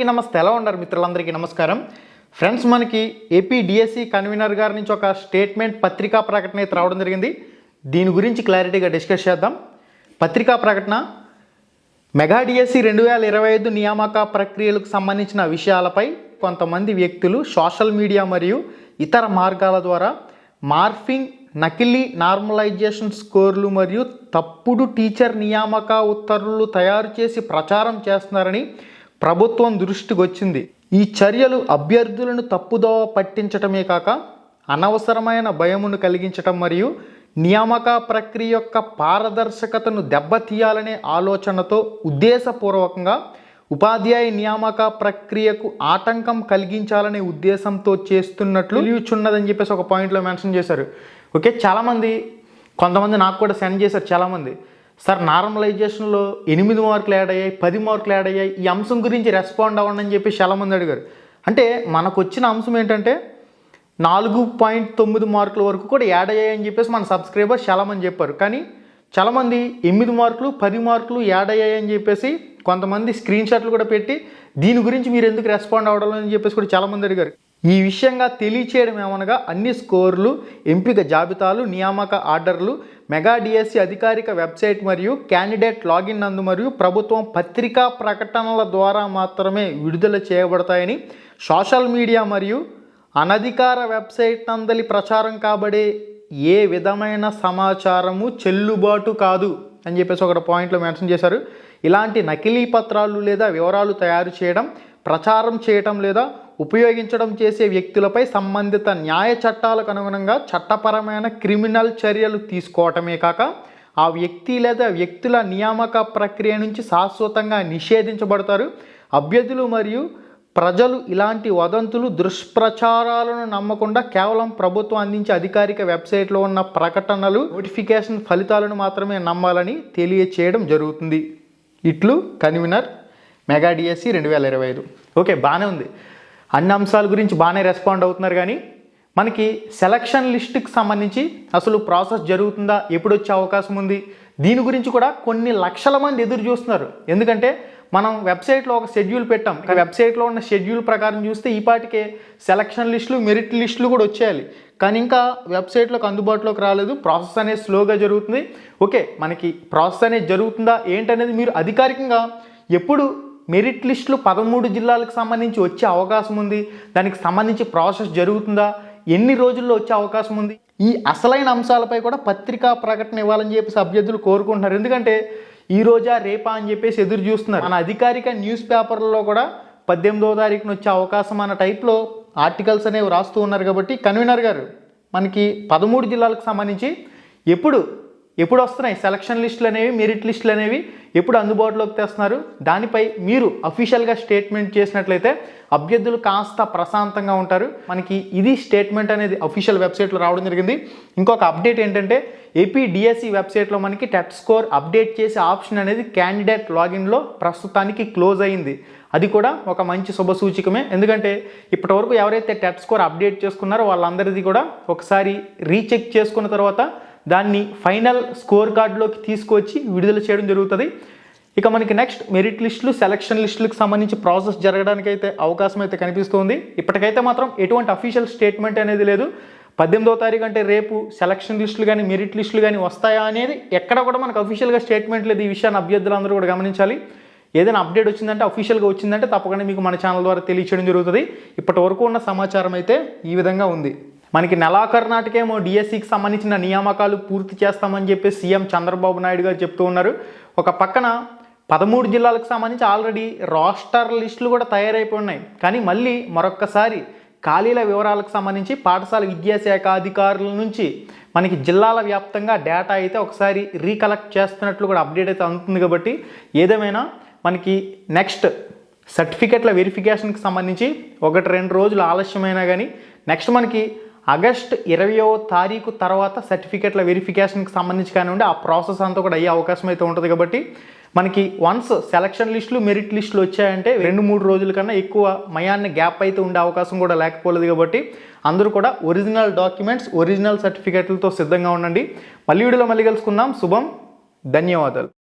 అందరికీ నమస్తే. ఎలా ఉన్నారు మిత్రులందరికీ నమస్కారం. ఫ్రెండ్స్ మనకి ఏపీ డిఎస్సి కన్వీనర్ గారి నుంచి ఒక స్టేట్మెంట్ పత్రికా ప్రకటన అయితే రావడం జరిగింది. దీని గురించి క్లారిటీగా డిస్కస్ చేద్దాం. పత్రికా ప్రకటన మెగా డిఎస్సి రెండు వేల ఇరవై ఐదు నియామక ప్రక్రియలకు సంబంధించిన విషయాలపై కొంతమంది వ్యక్తులు సోషల్ మీడియా మరియు ఇతర మార్గాల ద్వారా మార్ఫింగ్ నకిలీ నార్మలైజేషన్ స్కోర్లు మరియు తప్పుడు టీచర్ నియామక ఉత్తర్వులు తయారు చేసి ప్రచారం చేస్తున్నారని ప్రభుత్వం దృష్టికి వచ్చింది. ఈ చర్యలు అభ్యర్థులను తప్పుదోవ పట్టించటమే కాక అనవసరమైన భయమును కలిగించటం మరియు నియామక ప్రక్రియ యొక్క పారదర్శకతను దెబ్బతీయాలనే ఆలోచనతో ఉద్దేశపూర్వకంగా ఉపాధ్యాయ నియామక ప్రక్రియకు ఆటంకం కలిగించాలనే ఉద్దేశంతో చేస్తున్నట్లు తెలియచున్నదని చెప్పేసి ఒక పాయింట్లో మెన్షన్ చేశారు. ఓకే చాలామంది కొంతమంది నాకు కూడా సెండ్ చేశారు చాలామంది. సార్ నార్మలైజేషన్లో ఎనిమిది మార్కులు యాడ్ అయ్యాయి పది మార్కులు యాడ్ అయ్యాయి ఈ అంశం గురించి రెస్పాండ్ అవ్వండి అని చెప్పి చాలామంది అడిగారు. అంటే మనకు వచ్చిన అంశం ఏంటంటే నాలుగు పాయింట్ తొమ్మిది మార్కుల వరకు కూడా యాడ్ అయ్యాయని చెప్పేసి మన సబ్స్క్రైబర్స్ చాలామంది చెప్పారు. కానీ చాలామంది ఎనిమిది మార్కులు పది మార్కులు యాడ్ అయ్యాయని చెప్పేసి కొంతమంది స్క్రీన్ షాట్లు కూడా పెట్టి దీని గురించి మీరు ఎందుకు రెస్పాండ్ అవ్వడం అని చెప్పేసి కూడా చాలామంది అడిగారు. ఈ విషయంగా తెలియచేయడం ఏమనగా అన్ని స్కోర్లు ఎంపిక జాబితాలు నియామక ఆర్డర్లు మెగా డిఎస్సి అధికారిక వెబ్సైట్ మరియు క్యాండిడేట్ లాగిన్ నందు మరియు ప్రభుత్వం పత్రికా ప్రకటనల ద్వారా మాత్రమే విడుదల చేయబడతాయని సోషల్ మీడియా మరియు అనధికార వెబ్సైట్ నందలి ప్రచారం కాబడే ఏ విధమైన సమాచారము చెల్లుబాటు కాదు అని చెప్పేసి ఒక పాయింట్లో మెన్షన్ చేశారు. ఇలాంటి నకిలీ పత్రాలు లేదా వివరాలు తయారు చేయడం ప్రచారం చేయటం లేదా ఉపయోగించడం చేసే వ్యక్తులపై సంబంధిత న్యాయ చట్టాలకు అనుగుణంగా చట్టపరమైన క్రిమినల్ చర్యలు తీసుకోవటమే కాక ఆ వ్యక్తి లేదా వ్యక్తుల నియామక ప్రక్రియ నుంచి శాశ్వతంగా నిషేధించబడతారు. అభ్యర్థులు మరియు ప్రజలు ఇలాంటి వదంతులు దుష్ప్రచారాలను నమ్మకుండా కేవలం ప్రభుత్వం అందించే అధికారిక వెబ్సైట్లో ఉన్న ప్రకటనలు నోటిఫికేషన్ ఫలితాలను మాత్రమే నమ్మాలని తెలియచేయడం జరుగుతుంది. ఇట్లు కన్వీనర్ మెగా డిఎస్సి రెండు వేల ఇరవై ఐదు. ఓకే బాగానే ఉంది. అన్ని అంశాల గురించి బాగానే రెస్పాండ్ అవుతున్నారు కానీ మనకి సెలక్షన్ లిస్ట్కి సంబంధించి అసలు ప్రాసెస్ జరుగుతుందా ఎప్పుడు వచ్చే అవకాశం ఉంది? దీని గురించి కూడా కొన్ని లక్షల మంది ఎదురు చూస్తున్నారు. ఎందుకంటే మనం వెబ్సైట్లో ఒక షెడ్యూల్ పెట్టాం. ఆ వెబ్సైట్లో ఉన్న షెడ్యూల్ ప్రకారం చూస్తే ఈ పాటికే సెలక్షన్ లిస్టులు మెరిట్ లిస్టులు కూడా వచ్చేయాలి. కానీ ఇంకా వెబ్సైట్లోకి అందుబాటులోకి రాలేదు. ప్రాసెస్ అనేది స్లోగా జరుగుతుంది. ఓకే మనకి ప్రాసెస్ అనేది జరుగుతుందా ఏంటనేది మీరు అధికారికంగా ఎప్పుడు మెరిట్ లిస్టులు పదమూడు జిల్లాలకు సంబంధించి వచ్చే అవకాశం ఉంది. దానికి సంబంధించి ప్రాసెస్ జరుగుతుందా? ఎన్ని రోజుల్లో వచ్చే అవకాశం ఉంది? ఈ అసలైన అంశాలపై కూడా పత్రికా ప్రకటన ఇవ్వాలని చెప్పేసి అభ్యర్థులు కోరుకుంటున్నారు. ఎందుకంటే ఈ రోజా రేపా అని చెప్పేసి ఎదురు చూస్తున్నారు. మన అధికారిక న్యూస్ పేపర్లలో కూడా పద్దెనిమిదవ తారీఖున వచ్చే అవకాశం అన్న టైప్లో ఆర్టికల్స్ అనేవి రాస్తూ ఉన్నారు కాబట్టి కన్వీనర్ గారు మనకి పదమూడు జిల్లాలకు సంబంధించి ఎప్పుడు ఎప్పుడు వస్తున్నాయి సెలక్షన్ లిస్టులు అనేవి మెరిట్ లిస్టులు అనేవి? ఎప్పుడు అందుబాటులోకి తెస్తున్నారు? దానిపై మీరు అఫీషియల్గా స్టేట్మెంట్ చేసినట్లయితే అభ్యర్థులు కాస్త ప్రశాంతంగా ఉంటారు. మనకి ఇది స్టేట్మెంట్ అనేది అఫీషియల్ వెబ్సైట్లో రావడం జరిగింది. ఇంకొక అప్డేట్ ఏంటంటే ఏపీ డిఎస్సి వెబ్సైట్లో మనకి టెట్ స్కోర్ అప్డేట్ చేసే ఆప్షన్ అనేది క్యాండిడేట్ లాగిన్లో ప్రస్తుతానికి క్లోజ్ అయింది. అది కూడా ఒక మంచి శుభ సూచికమే. ఎందుకంటే ఇప్పటివరకు ఎవరైతే టెట్ స్కోర్ అప్డేట్ చేసుకున్నారో వాళ్ళందరిది కూడా ఒకసారి రీచెక్ చేసుకున్న తర్వాత దాన్ని ఫైనల్ స్కోర్ కార్డులోకి తీసుకొచ్చి విడుదల చేయడం జరుగుతుంది. ఇక మనకి నెక్స్ట్ మెరిట్ లిస్టులు సెలక్షన్ లిస్టులకు సంబంధించి ప్రాసెస్ జరగడానికి అయితే అవకాశం అయితే కనిపిస్తుంది. ఇప్పటికైతే మాత్రం ఎటువంటి అఫీషియల్ స్టేట్మెంట్ అనేది లేదు. పద్దెనిమిదో తారీఖు అంటే రేపు సెలక్షన్ లిస్టులు కానీ మెరిట్ లిస్టులు కానీ వస్తాయా అనేది ఎక్కడ కూడా మనకు అఫీషియల్గా స్టేట్మెంట్ లేదు. ఈ విషయాన్ని అభ్యర్థులందరూ కూడా గమనించాలి. ఏదైనా అప్డేట్ వచ్చిందంటే అఫీషియల్గా వచ్చిందంటే తప్పకుండా మీకు మన ఛానల్ ద్వారా తెలియచేయడం జరుగుతుంది. ఇప్పటి వరకు ఉన్న సమాచారం అయితే ఈ విధంగా ఉంది. మనకి నెలాఖరు నాటికేమో డిఎస్సికి సంబంధించిన నియామకాలు పూర్తి చేస్తామని చెప్పి సీఎం చంద్రబాబు నాయుడు గారు చెప్తూ ఉన్నారు. ఒక పక్కన పదమూడు జిల్లాలకు సంబంధించి ఆల్రెడీ రాస్టర్ లిస్టులు కూడా తయారైపోయి ఉన్నాయి. కానీ మళ్ళీ మరొక్కసారి ఖాళీల వివరాలకు సంబంధించి పాఠశాల విద్యాశాఖ అధికారుల నుంచి మనకి జిల్లాల వ్యాప్తంగా డేటా అయితే ఒకసారి రీకలెక్ట్ చేస్తున్నట్లు కూడా అప్డేట్ అయితే అందుతుంది కాబట్టి ఏదేమైనా మనకి నెక్స్ట్ సర్టిఫికెట్ల వెరిఫికేషన్కి సంబంధించి ఒకటి రెండు రోజులు ఆలస్యమైనా కానీ నెక్స్ట్ మనకి ఆగస్ట్ ఇరవయో తారీఖు తర్వాత సర్టిఫికెట్ల వెరిఫికేషన్కి సంబంధించి కానివ్వండి ఆ ప్రాసెస్ అంతా కూడా అయ్యే అవకాశం అయితే ఉంటుంది కాబట్టి మనకి వన్స్ సెలక్షన్ లిస్టులు మెరిట్ లిస్టులు వచ్చాయంటే రెండు మూడు రోజుల కన్నా ఎక్కువ మయాన్ని గ్యాప్ అయితే ఉండే అవకాశం కూడా లేకపోలేదు కాబట్టి అందరూ కూడా ఒరిజినల్ డాక్యుమెంట్స్ ఒరిజినల్ సర్టిఫికెట్లతో సిద్ధంగా ఉండండి. మళ్ళీ వీడియోలో మళ్ళీ కలుసుకుందాం. శుభం. ధన్యవాదాలు.